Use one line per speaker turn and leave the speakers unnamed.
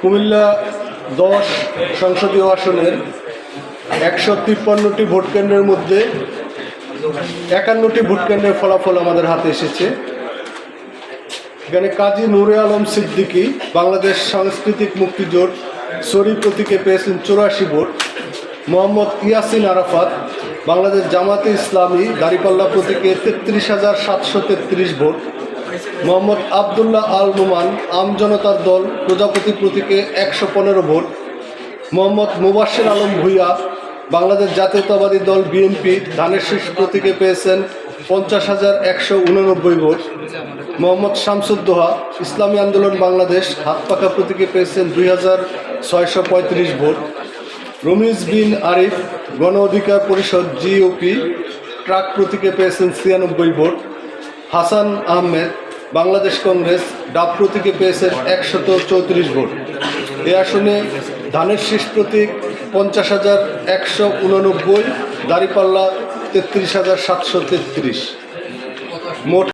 কুমিল্লা দশ সংসদীয় আসনের একশো তিপ্পান্নটি ভোটকেন্দ্রের মধ্যে একান্নটি ভোটকেন্দ্রের ফলাফল আমাদের হাতে এসেছে। এখানে কাজী নুরে আলম সিদ্দিকী, বাংলাদেশ সাংস্কৃতিক মুক্তিজোট, সরি প্রতীকে পেয়েছেন চুরাশি ভোট। মোহাম্মদ ইয়াসিন আরাফাত, বাংলাদেশ জামাতে ইসলামী, দাঁড়িপাল্লা প্রতীকে তেত্রিশ হাজার সাতশো তেত্রিশ ভোট। মোহাম্মদ আবদুল্লাহ আল নোমান, আম জনতার দল, প্রজাপতি প্রতীকে একশো পনেরো ভোট। মোহাম্মদ মুবাসির আলম ভুইয়া, বাংলাদেশ জাতীয়তাবাদী দল বিএনপি, ধানের শীর্ষ প্রতীকে পেয়েছেন পঞ্চাশ হাজার একশো উননব্বই ভোট। মোহাম্মদ শামসুদ্দোহা ইসলামী আন্দোলন বাংলাদেশ, হাত পাকা প্রতীকে পেয়েছেন দুই হাজার ছয়শো পঁয়ত্রিশ ভোট। রমিজ বিন আরিফ, গণ অধিকার পরিষদ, জিওপি, ট্রাক প্রতীকে পেয়েছেন ছিয়ানব্বই ভোট। হাসান আহমেদ, বাংলাদেশ কংগ্রেস ডাব প্রতীকে পেয়েছেন একশত চৌত্রিশ ভোট। এ আসনে ধানের শীষ প্রতীক পঞ্চাশ হাজার একশো উননব্বই, দাঁড়িপাল্লা তেত্রিশ হাজার সাতশো তেত্রিশ। মোট